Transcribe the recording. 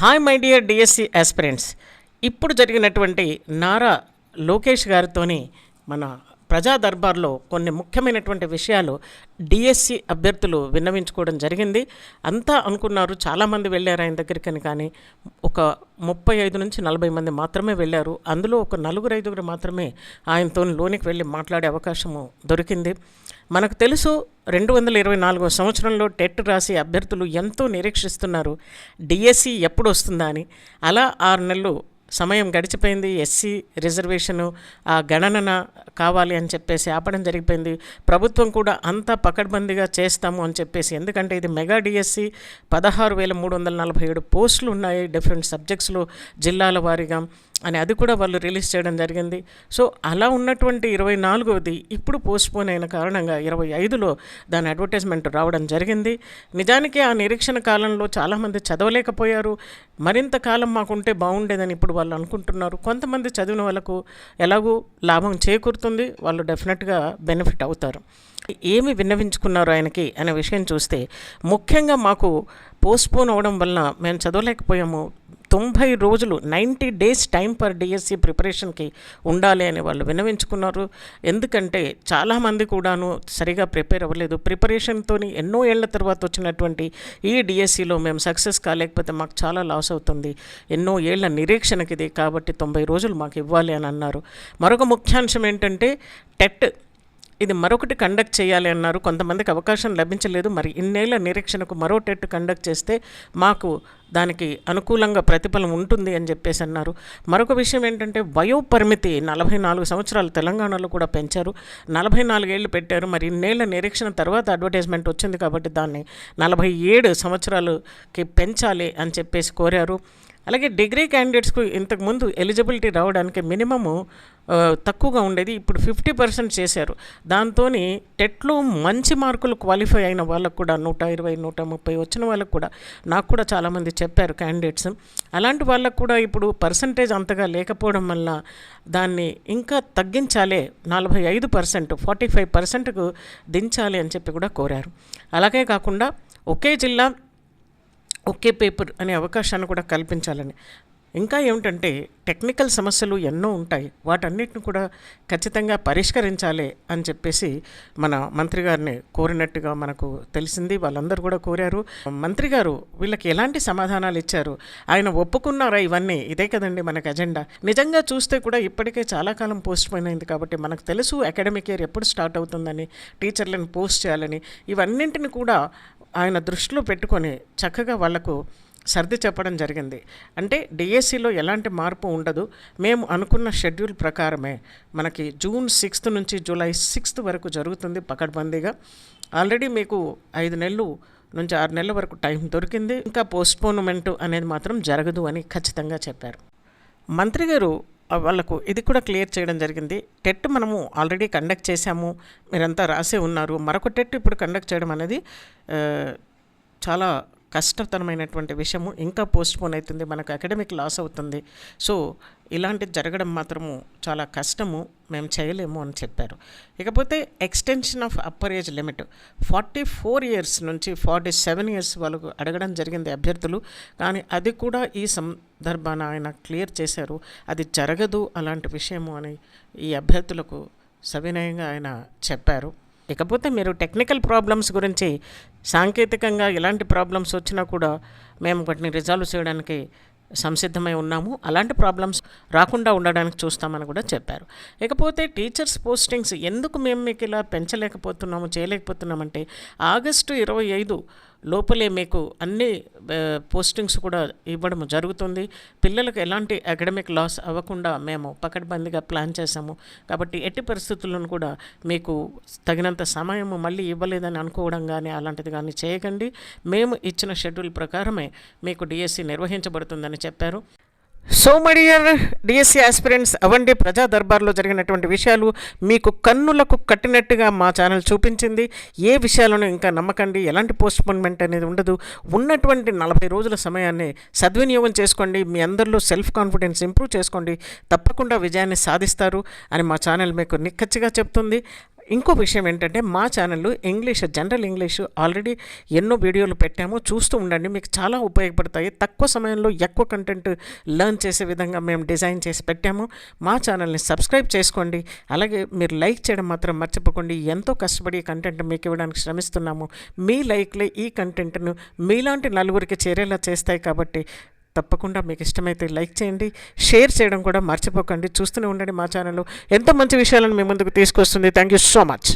Hi my dear DSC aspirants. ఇప్పుడు జరిగినటువంటి నారా లోకేష్ గారితోని మన ప్రజా దర్బార్లో కొన్ని ముఖ్యమైనటువంటి విషయాలు డిఎస్సి అభ్యర్థులు విన్నవించుకోవడం జరిగింది. అంతా అనుకున్నారు. చాలామంది వెళ్ళారు ఆయన దగ్గరికని కానీ ఒక ముప్పై ఐదు నుంచి నలభై మంది మాత్రమే వెళ్ళారు. అందులో ఒక నలుగురు ఐదుగురు మాత్రమే ఆయనతో లోనికి వెళ్ళి మాట్లాడే అవకాశము దొరికింది. మనకు తెలుసు రెండు వందల ఇరవై నాలుగో సంవత్సరంలో టెట్ రాసి అభ్యర్థులు ఎంతో నిరీక్షిస్తున్నారు. డిఎస్సి ఎప్పుడు వస్తుందా అని. అలా ఆరు నెలలు సమయం గడిచిపోయింది. ఎస్సీ రిజర్వేషను ఆ గణన కావాలి అని చెప్పేసి ఆపడం జరిగిపోయింది. ప్రభుత్వం కూడా అంతా పకడ్బందీగా చేస్తాము అని చెప్పేసి ఎందుకంటే ఇది మెగా డిఎస్సి పదహారు వేల మూడు వందల నలభై ఏడు పోస్టులు ఉన్నాయి డిఫరెంట్ సబ్జెక్ట్స్లో జిల్లాల వారీగా అని అది కూడా వాళ్ళు రిలీజ్ చేయడం జరిగింది. సో అలా ఉన్నటువంటి ఇరవై నాలుగవది ఇప్పుడు పోస్ట్పోన్ అయిన కారణంగా ఇరవై ఐదులో దాని అడ్వర్టైజ్మెంట్ రావడం జరిగింది. నిజానికి ఆ నిరీక్షణ కాలంలో చాలామంది చదవలేకపోయారు. మరింత కాలం మాకుంటే బాగుండేదని ఇప్పుడు వాళ్ళు అనుకుంటున్నారు. కొంతమంది చదివిన వాళ్ళకు ఎలాగూ లాభం చేకూరుతుంది. వాళ్ళు డెఫినెట్గా బెనిఫిట్ అవుతారు. ఏమి విన్నవించుకున్నారు ఆయనకి అనే విషయం చూస్తే ముఖ్యంగా మాకు పోస్ట్పోన్ అవ్వడం వలన మేము చదవలేకపోయాము తొంభై రోజులు ninety days time per DSC ప్రిపరేషన్కి ఉండాలి అని వాళ్ళు వినవించుకున్నారు ఎందుకంటే చాలామంది కూడాను సరిగా ప్రిపేర్ అవ్వలేదు. ప్రిపరేషన్తో ఎన్నో ఏళ్ళ తర్వాత వచ్చినటువంటి ఈ డిఎస్సిలో మేము సక్సెస్ కాలేకపోతే మాకు చాలా లాస్ అవుతుంది. ఎన్నో ఏళ్ళ నిరీక్షణకి ఇది కాబట్టి తొంభై రోజులు మాకు ఇవ్వాలి అని అన్నారు. మరొక ముఖ్యాంశం ఏంటంటే టెట్ ఇది మరొకటి కండక్ట్ చేయాలి అన్నారు. కొంతమందికి అవకాశం లభించలేదు. మరి ఇన్నేళ్ళ నిరీక్షణకు మరో టెట్ కండక్ట్ చేస్తే మాకు దానికి అనుకూలంగా ప్రతిఫలం ఉంటుంది అని చెప్పేసి అన్నారు. మరొక విషయం ఏంటంటే వయో పరిమితి నలభై నాలుగు సంవత్సరాలు తెలంగాణలో కూడా పెంచారు. నలభై నాలుగేళ్ళు పెట్టారు. మరి ఇన్నేళ్ళ నిరీక్షణ తర్వాత అడ్వర్టైజ్మెంట్ వచ్చింది కాబట్టి దాన్ని నలభై ఏడు సంవత్సరాలకి పెంచాలి అని చెప్పేసి కోరారు. అలాగే డిగ్రీ క్యాండిడేట్స్కు ఇంతకుముందు ఎలిజిబిలిటీ రావడానికి మినిమము తక్కువగా ఉండేది. ఇప్పుడు ఫిఫ్టీ పర్సెంట్ చేశారు. దాంతో టెట్లో మంచి మార్కులు క్వాలిఫై అయిన వాళ్ళకు కూడా నూట ఇరవై నూట ముప్పై వచ్చిన వాళ్ళకు కూడా నాకు కూడా చాలామంది చెప్పారు క్యాండిడేట్స్. అలాంటి వాళ్ళకు కూడా ఇప్పుడు పర్సంటేజ్ అంతగా లేకపోవడం వల్ల దాన్ని ఇంకా తగ్గించాలి నలభై ఐదు పర్సెంట్ ఫార్టీ ఫైవ్ పర్సెంట్కు దించాలి అని చెప్పి కూడా కోరారు. అలాగే కాకుండా ఒకే జిల్లా ఒకే పేపర్ అనే అవకాశాన్ని కూడా కల్పించాలని. ఇంకా ఏమిటంటే టెక్నికల్ సమస్యలు ఎన్నో ఉంటాయి. వాటన్నిటిని కూడా ఖచ్చితంగా పరిష్కరించాలి అని చెప్పేసి మన మంత్రి గారిని కోరినట్టుగా మనకు తెలిసింది. వాళ్ళందరూ కూడా కోరారు. మంత్రి గారు వీళ్ళకి ఎలాంటి సమాధానాలు ఇచ్చారు? ఆయన ఒప్పుకున్నారా ఇవన్నీ? ఇదే కదండి మనకు ఎజెండా నిజంగా చూస్తే కూడా ఇప్పటికే చాలా కాలం పోస్ట్ పోయిన్ అయింది కాబట్టి మనకు తెలుసు అకాడమిక్ ఇయర్ ఎప్పుడు స్టార్ట్ అవుతుందని టీచర్లను పోస్ట్ చేయాలని. ఇవన్నింటిని కూడా ఆయన దృష్టిలో పెట్టుకొని చక్కగా వాళ్ళకు సర్ది చెప్పడం జరిగింది. అంటే డిఎస్సిలో ఎలాంటి మార్పు ఉండదు. మేము అనుకున్న షెడ్యూల్ ప్రకారమే మనకి జూన్ సిక్స్త్ నుంచి జూలై సిక్స్త్ వరకు జరుగుతుంది పకడ్బందీగా. ఆల్రెడీ మీకు ఐదు నెలలు నుంచి ఆరు నెలల వరకు టైం దొరికింది. ఇంకా పోస్ట్పోన్మెంట్ అనేది మాత్రం జరగదు అని ఖచ్చితంగా చెప్పారు. మంత్రి గారు వాళ్ళకు ఇది కూడా క్లియర్ చేయడం జరిగింది. టెట్ మనము ఆల్రెడీ కండక్ట్ చేశాము. మీరంతా రాసే ఉన్నారు. మరొక టెట్ ఇప్పుడు కండక్ట్ చేయడం అనేది చాలా కష్టతరమైనటువంటి విషయము ఇంకా పోస్ట్పోన్ అవుతుంది మనకు అకాడమిక్ లాస్ అవుతుంది. సో ఇలాంటిది జరగడం మాత్రము చాలా కష్టము మేము చేయలేము అని చెప్పారు. ఇకపోతే extension of upper age limit. Forty four years నుంచి ఫార్టీ సెవెన్ ఇయర్స్ వాళ్ళకు అడగడం జరిగింది అభ్యర్థులు. కానీ అది కూడా ఈ సందర్భాన ఆయన క్లియర్ చేశారు అది జరగదు అలాంటి విషయము అని ఈ అభ్యర్థులకు సవినయంగా ఆయన చెప్పారు. ఇకపోతే మీరు టెక్నికల్ ప్రాబ్లమ్స్ గురించి సాంకేతికంగా ఎలాంటి ప్రాబ్లమ్స్ వచ్చినా కూడా మేము వాటిని రిజాల్వ్ చేయడానికి సంసిద్ధమై ఉన్నాము. అలాంటి ప్రాబ్లమ్స్ రాకుండా ఉండడానికి చూస్తామని కూడా చెప్పారు. ఇకపోతే టీచర్స్ పోస్టింగ్స్ ఎందుకు మేము మీకు ఇలా పెంచలేకపోతున్నాము చేయలేకపోతున్నామంటే ఆగస్టు ఇరవై ఐదు లోపలే మీకు అన్ని పోస్టింగ్స్ కూడా ఇవ్వడం జరుగుతుంది. పిల్లలకు ఎలాంటి అకాడమిక్ లాస్ అవ్వకుండా మేము పకడ్బందీగా ప్లాన్ చేశాము. కాబట్టి ఎట్టి పరిస్థితులను కూడా మీకు తగినంత సమయం మళ్ళీ ఇవ్వలేదని అనుకోవడం కానీ అలాంటిది కానీ చేయకండి. మేము ఇచ్చిన షెడ్యూల్ ప్రకారమే మీకు డిఎస్సి నిర్వహించబడుతుందని చెప్పారు. సోమడియర్ డిఎస్సీ డిఎస్సి ఆస్పిరెంట్స్ అవండి ప్రజా దర్బార్లో జరిగినటువంటి విషయాలు మీకు కన్నులకు కట్టినట్టుగా మా ఛానల్ చూపించింది. ఏ విషయాలను ఇంకా నమ్మకండి? ఎలాంటి పోస్ట్పోన్మెంట్ అనేది ఉండదు. ఉన్నటువంటి నలభై రోజుల సమయాన్ని సద్వినియోగం చేసుకోండి. మీ అందరిలో సెల్ఫ్ కాన్ఫిడెన్స్ ఇంప్రూవ్ చేసుకోండి. తప్పకుండా విజయాన్ని సాధిస్తారు అని మా ఛానల్ మీకు నిక్కచ్చిగా చెప్తుంది. ఇంకో విషయం ఏంటంటే మా ఛానల్లో ఇంగ్లీష్ జనరల్ ఇంగ్లీష్ ఆల్రెడీ ఎన్నో వీడియోలు పెట్టాము. చూస్తూ ఉండండి మీకు చాలా ఉపయోగపడతాయి. తక్కువ సమయంలో ఎక్కువ కంటెంట్ లెర్న్ చేసే విధంగా మేము డిజైన్ చేసి పెట్టాము. మా ఛానల్ని సబ్స్క్రైబ్ చేసుకోండి. అలాగే మీరు లైక్ చేయడం మాత్రం మర్చిపోకండి. ఎంతో కష్టపడి కంటెంట్ మీకు ఇవ్వడానికి శ్రమిస్తున్నాము. మీ లైక్లే ఈ కంటెంట్ను మీలాంటి నలుగురికి చేరేలా చేస్తాయి కాబట్టి తప్పకుండా మీకు ఇష్టమైతే లైక్ చేయండి షేర్ చేయడం కూడా మర్చిపోకండి. చూస్తూనే ఉండండి మా ఛానల్లో. ఎంతో మంచి విషయాలను మీ ముందుకు తీసుకొస్తుంది. Thank you so much.